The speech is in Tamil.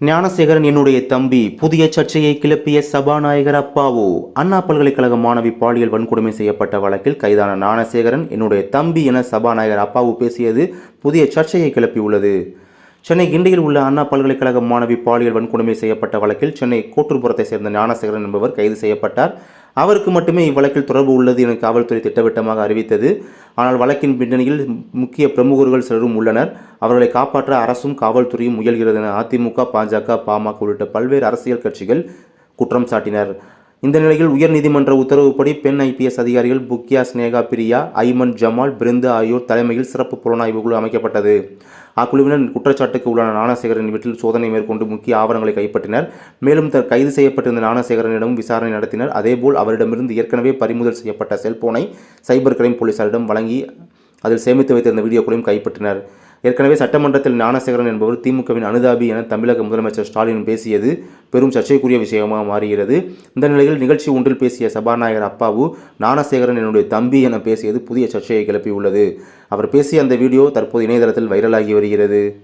ஞானசேகரன் என்னுடைய தம்பி புதிய சர்ச்சையை கிளப்பிய சபாநாயகர் அப்பாவு அண்ணா பல்கலைக்கழக மாணவி பாலியல் வன்கொடுமை செய்யப்பட்ட வழக்கில் கைதான ஞானசேகரன் என்னுடைய தம்பி என சபாநாயகர் அப்பாவு பேசியது புதிய சர்ச்சையை கிளப்பியுள்ளது. சென்னை கிண்டியில் உள்ள அண்ணா பல்கலைக்கழக மாணவி பாலியல் வன்கொடுமை செய்யப்பட்ட வழக்கில் சென்னை கோட்டூர்புரத்தை சேர்ந்த ஞானசேகரன் என்பவர் கைது செய்யப்பட்டார். அவருக்கு மட்டுமே இவ்வழக்கில் தொடர்பு உள்ளது என காவல்துறை திட்டவட்டமாக அறிவித்தது. ஆனால் வழக்கின் பின்னணியில் முக்கிய பிரமுகர்கள் சிலரும் உள்ளனர். அவர்களை காப்பாற்ற அரசும் காவல்துறையும் முயல்கிறது என அதிமுக பாஜக பாமக உள்ளிட்ட பல்வேறு அரசியல் கட்சிகள் குற்றம் சாட்டினர். இந்த நிலையில் உயர்நீதிமன்ற உத்தரவுப்படி பெண் ஐபிஎஸ் அதிகாரிகள் புக்கியா ஸ்னேகா பிரியா ஐமன் ஜமால் பிருந்து ஆகியோர் தலைமையில் சிறப்பு புலனாய்வு குழு அமைக்கப்பட்டது. அக்குழுவினர் குற்றச்சாட்டுக்கு உள்ளான ஞானசேகரன் வீட்டில் சோதனை மேற்கொண்டு முக்கிய ஆவணங்களை கைப்பற்றினர். மேலும் த கைது செய்யப்பட்டிருந்த ஞானசேகரனிடமும் விசாரணை நடத்தினர். அதேபோல் அவரிடமிருந்து ஏற்கனவே பறிமுதல் செய்யப்பட்ட செல்போனை சைபர் கிரைம் போலீசாரிடம் வழங்கி அதில் சேமித்து வைத்திருந்த வீடியோக்களையும் கைப்பற்றினர். ஏற்கனவே சட்டமன்றத்தில் ஞானசேகரன் என்பவர் திமுகவின் அனுதாபி என தமிழக முதலமைச்சர் ஸ்டாலின் பேசியது பெரும் சர்ச்சைக்குரிய விஷயமாக மாறுகிறது இந்த நிலையில் நிகழ்ச்சி ஒன்றில் பேசிய சபாநாயகர் அப்பாவு ஞானசேகரன் என்னுடைய தம்பி என பேசியது புதிய சர்ச்சையை கிளப்பியுள்ளது. அவர் பேசிய அந்த வீடியோ தற்போது இணையதளத்தில் வைரலாகி வருகிறது.